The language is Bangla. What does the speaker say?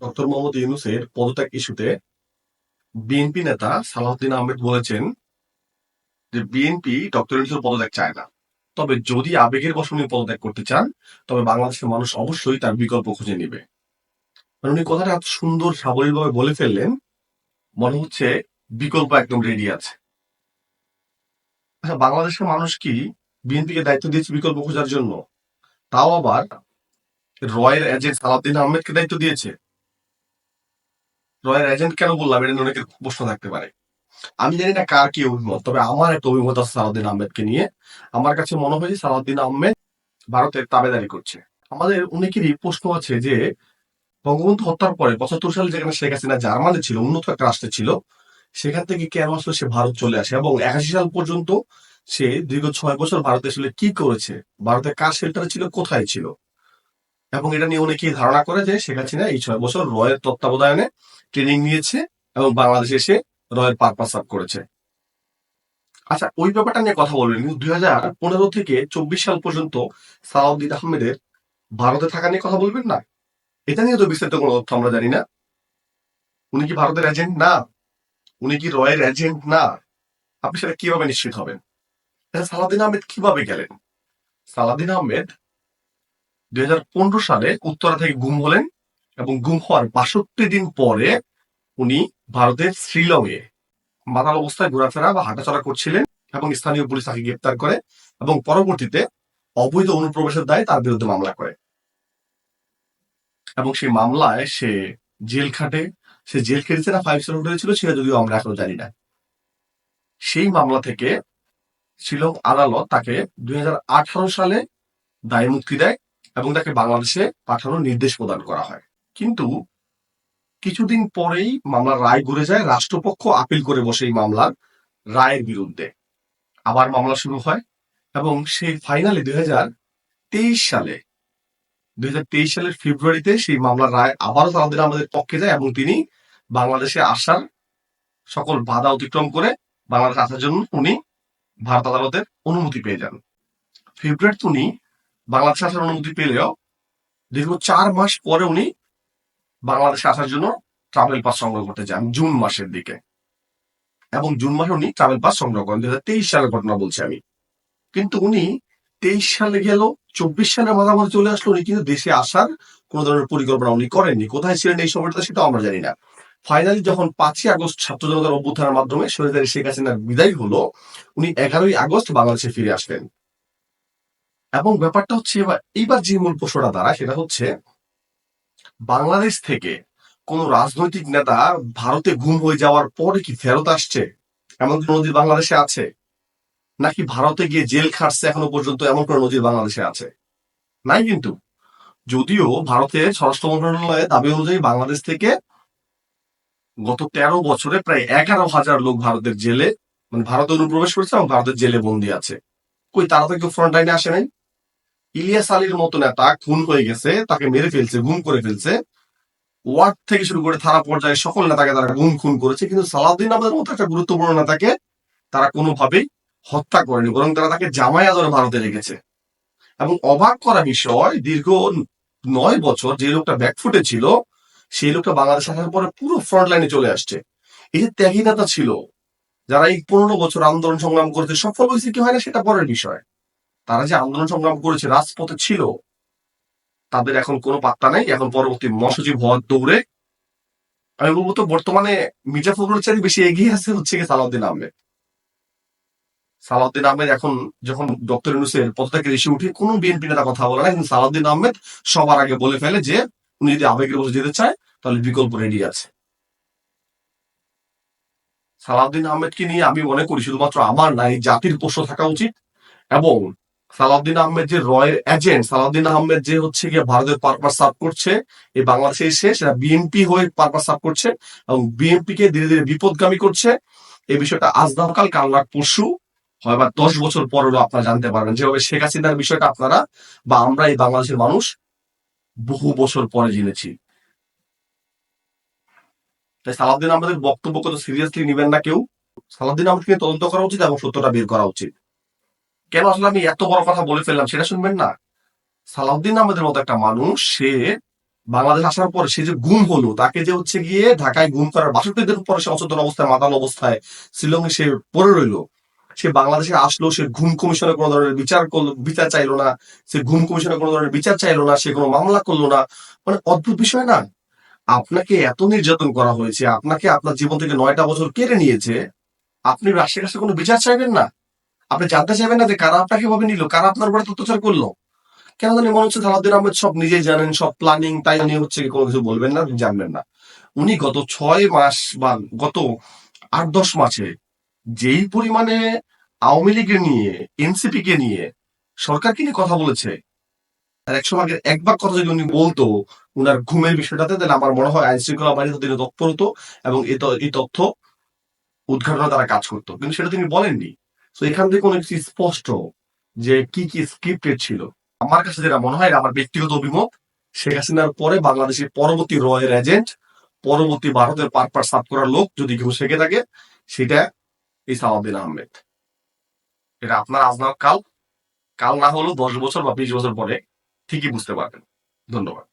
ডক্টর মোহাম্মদ ইউনুসের পদত্যাগ ইস্যুতে বিএনপি নেতা সালাউদ্দিন আহমেদ বলেছেন যে বিএনপি ডক্টর ইউনুসের পদত্যাগ চায় না। তবে যদি আবেগের বশে উনি পদত্যাগ করতে চান, তবে বাংলাদেশের মানুষ অবশ্যই তার বিকল্প খুঁজে নেবে। মানে উনি কথাটা এত সুন্দর সাবলীলভাবে বলে ফেললেন, মনে হচ্ছে বিকল্প একদম রেডি আছে। আচ্ছা বাংলাদেশের মানুষ কি বিএনপিকে দায়িত্ব দিয়েছে বিকল্প খোঁজার জন্য? তাও আবার রয়ের এজেন্ট সালাউদ্দিন আহমেদকে দায়িত্ব দিয়েছে? রয়ের এজেন্ট কেন বললাম? এটা অনেকের প্রশ্ন থাকতে পারে। আমি জানি না কার কি অভিমত, তবে আমার একটা অভিমত আছে সালাউদ্দিন আহমেদকে নিয়ে। আমার কাছে মনে হয় যে সালাউদ্দিন আহমেদ ভারতের তাবেদারি করছে। আমাদের অনেকেরই প্রশ্ন আছে যে, বঙ্গবন্ধু হত্যার পরে পঁচাত্তর সালে যেখানে শেখ হাসিনা জার্মানি ছিল, উন্নত একটা রাষ্ট্রে ছিল, সেখান থেকে কেন আসলে সে ভারত চলে আসে? এবং একাশি সাল পর্যন্ত সে দীর্ঘ ছয় বছর ভারতে আসলে কি করেছে? ভারতে কার শেল্টারে ছিল? কোথায় ছিল? এবং এটা নিয়ে অনেকেই ধারণা করে যে শেখ হাসিনা এই ছয় বছর রয়ের তত্ত্বাবধানে ট্রেনিং নিয়েছে এবং বাংলাদেশে এসে রয়ের পারপাস আপ করেছে। আচ্ছা ওই ব্যাপারটা নিয়ে কথা বলবেন দুই হাজার পনেরো থেকে চব্বিশ সাল পর্যন্ত সালাউদ্দিন আহমেদের ভারতে থাকা নিয়ে কথা বলবেন না? এটা নিয়ে তো বিস্তারিত কোনো তথ্য আমরা জানি না। উনি কি ভারতের এজেন্ট না? উনি কি রয়ের এজেন্ট না? আপনি সেটা কীভাবে নিশ্চিত হবেন? সালাউদ্দিন আহমেদ কীভাবে গেলেন? সালাউদ্দিন আহমেদ দুই হাজার পনেরো সালে উত্তরা থেকে গুম হলেন এবং গুম হওয়ার বাষট্টি দিন পরে উনি ভারতের শ্রীলংয়ে মাতাল অবস্থায় ঘোরাফেরা বা হাঁটাচলা করছিলেন এবং স্থানীয় পুলিশ তাকে গ্রেপ্তার করে এবং পরবর্তীতে অবৈধ অনুপ্রবেশের দায়ে তার বিরুদ্ধে মামলা করে। এবং সেই মামলায় সে জেল খাটে, সে জেল খেটেছে না ফাইভ স্টার হোটেলে ছিল, সেটা যদিও আমরা এখনও জানি না। সেই মামলা থেকে শিলং আদালত তাকে দুই হাজার আঠারো সালে দায় মুক্তি দেয় এবং তাকে বাংলাদেশে পাঠানোর নির্দেশ প্রদান করা হয়। কিন্তু কিছুদিন পরেই মামলার রায় ঘুরে যায়, রাষ্ট্রপক্ষ আপিল করে বসে এই মামলার রায়ের বিরুদ্ধে। আবার মামলা শুরু হয় এবং সেই ফাইনালে দুই তেইশ সালে, দুই তেইশ সালের ফেব্রুয়ারিতে সেই মামলার রায় আবারও তাদের আমাদের পক্ষে যায় এবং তিনি বাংলাদেশে আসার সকল বাধা অতিক্রম করে বাংলাদেশে আসার জন্য উনি ভারত আদালতের অনুমতি পেয়ে যান। ফেব্রুয়ারিতে উনি বাংলাদেশে আসার অনুমতি পেলেও দীর্ঘ চার মাস পরে উনি বাংলাদেশে আসার জন্য ট্রাভেল পাস সংগ্রহ করতে যান, জুন মাসের দিকে। এবং জুন মাসে উনি ট্রাভেল পাস সংগ্রহ করেন। দুই হাজার তেইশ সালের ঘটনা বলছি আমি। কিন্তু উনি তেইশ সালে গেল চব্বিশ সালের মাঝামাঝি চলে আসলো, উনি কিন্তু দেশে আসার কোন ধরনের পরিকল্পনা উনি করেননি। কোথায় ছিলেন এই সময়টা সেটা আমরা জানি না। ফাইনালি যখন পাঁচই আগস্ট ছাত্র জনতার অভ্যুত্থানের মাধ্যমে শহীদের শেখ হাসিনার বিদায় হলো, উনি এগারোই আগস্ট বাংলাদেশে ফিরে আসলেন। এবং ব্যাপারটা হচ্ছে এবার, এইবার যে মূল প্রশ্নটা দাঁড়ায় সেটা হচ্ছে, বাংলাদেশ থেকে কোন রাজনৈতিক নেতা ভারতে গুম হয়ে যাওয়ার পরে কি ফেরত আসছে? এমন কোন নদী বাংলাদেশে আছে? নাকি ভারতে গিয়ে জেল খাটছে এখনও পর্যন্ত এমন কোন নদী বাংলাদেশে আছে? নাই কিন্তু। যদিও ভারতের স্বরাষ্ট্র মন্ত্রণালয়ের দাবি অনুযায়ী বাংলাদেশ থেকে গত তেরো বছরে প্রায় এগারো হাজার লোক ভারতের জেলে মানে ভারতে অনুপ্রবেশ করেছে এবং ভারতের জেলে বন্দি আছে। কই, তারা তো কেউ ফ্রন্ট লাইনে আসে নাই? ইলিয়াস আলীর মতো নেতা খুন হয়ে গেছে, তাকে মেরে ফেলছে, গুম করে ফেলছে। ওয়ার্ড থেকে শুরু করে থানা পর্যায়ে সকল নেতাকে তারা গুম খুন করেছে, কিন্তু সালাউদ্দিন আহমেদের মতো একটা গুরুত্বপূর্ণ নেতাকে তারা কোনোভাবেই হত্যা করেনি, বরং তারা তাকে জামাই আদরে ভারতে রেখেছে। এবং অবাক করা বিষয়, দীর্ঘ নয় বছর যে লোকটা ব্যাকফুটে ছিল, সেই লোকটা বাংলাদেশ আসার পরে পুরো ফ্রন্ট লাইনে চলে আসছে। এই যে ত্যাগী নেতা ছিল, যারা এই পনেরো বছর আন্দোলন সংগ্রাম করেছে সফল হয়েছে, কি হয় না, সেটা পরের বিষয়। তারা যে আন্দোলন সংগ্রাম করেছে, রাজপথে ছিল, তাদের এখন কোনো পাত্তা নাই। এখন পরবর্তী মহাসচিব হওয়ার দৌড়ে আমি বলব তো বর্তমানে মির্জা ফখরুল চারি বেশি এগিয়ে আছে হচ্ছে কি সালাউদ্দিন আহমেদ। সালাউদ্দিন আহমেদ এখন যখন ডক্টর ইউনুসের পদত্যাগের এসে উঠে, কোনো বিএনপি নেতা কথা বলে না, কিন্তু সালাউদ্দিন আহমেদ সবার আগে বলে ফেলে যে, উনি যদি আবেগের বসে যেতে চায়, তাহলে বিকল্প রেডি আছে। সালাউদ্দিন আহমেদকে নিয়ে আমি মনে করি শুধুমাত্র আমার নাই, জাতির প্রশ্ন থাকা উচিত। এবং সালাউদ্দিন আহমেদ যে রয়ের এজেন্ট সালাউদ্দিন আহমেদ যে হচ্ছে গিয়ে ভারতের পারপাস সার্ভ করছে, এই বাংলাদেশে এসে সেটা বিএনপি হয়ে পারপাস সার্ভ করছে এবং বিএনপি কে ধীরে ধীরে বিপদগামী করছে। এই বিষয়টা আজ না কাল না পরশু হয় বা দশ বছর পরেও আপনারা জানতে পারবেন যেভাবে শেখ হাসিনার বিষয়টা আপনারা বা আমরা এই বাংলাদেশের মানুষ বহু বছর পরে জেনেছি। তাই সালাউদ্দিন আমাদের বক্তব্য কত সিরিয়াসলি নেবেন না কেউ? সালাউদ্দিন আমাদেরকে তদন্ত করা উচিত এবং সত্যটা বের করা উচিত। কেন আসলে আমি এত বড় কথা বলে ফেললাম সেটা শুনবেন না? সালাউদ্দিন আমাদের মতো একটা মানুষ, সে বাংলাদেশ আসার পর সে যে গুম হলো, তাকে যে হচ্ছে গিয়ে ঢাকায় গুম করার বাষট্টি দিন পরে সে অচেতন অবস্থায়, মাতাল অবস্থায় শিলংয়ে সে পড়ে রইল। সে বাংলাদেশে আসলো, সে ঘুম কমিশনের কোনো ধরনের বিচার করল, বিচার চাইলো না। সে ঘুম কমিশনের কোনো ধরনের বিচার চাইলো না, সে কোনো মামলা করল না। মানে অদ্ভুত বিষয় না? আপনাকে এত নির্যাতন করা হয়েছে, আপনাকে আপনার জীবন থেকে নয়টা বছর কেড়ে নিয়েছে, আপনি রাষ্ট্রের কাছে কোনো বিচার চাইবেন না? আপনি জানতে চাইবেন না যে কারা আপনাকে ভাবে নিল, কারা আপনার উপরে অত্যাচার করল? কেন জানি মনে হচ্ছে সালাউদ্দিন আহমেদ সব নিজেই জানেন, সব প্ল্যানিং তাই উনি হচ্ছে কোনো কিছু বলবেন না জানবেন না। উনি গত ছয় মাস বা গত আট, দশ মাসে যেই পরিমাণে আওয়ামী লীগের নিয়ে এনসিপি কে নিয়ে সরকারকে নিয়ে কথা বলেছে, আর একশো ভাগের এক ভাগ কথা যদি উনি বলতো, উনার ঘুমের বিষয়টাতে, তাহলে আমার মনে হয় আইন শৃঙ্খলা বাহিনী তিনি তৎপর হতো এবং এই তথ্য উদ্ঘাটনে তারা কাজ করতো। কিন্তু সেটা তিনি বলেননি। তো এখান থেকে কোনো কিছু স্পষ্ট যে কি কি স্ক্রিপ্টেড ছিল। আমার কাছে যেটা মনে হয় আমার ব্যক্তিগত অভিমত, শেখ হাসিনার পরে বাংলাদেশের পরবর্তী রয়ের এজেন্ট পরবর্তী ভারতের পারপার সাফ করার লোক যদি কেউ শেখে থাকে, সেটা এই আহমেদ। এটা আপনার আজ কাল। কাল না হলেও দশ বছর বা বিশ বছর পরে ঠিকই বুঝতে পারবেন। ধন্যবাদ।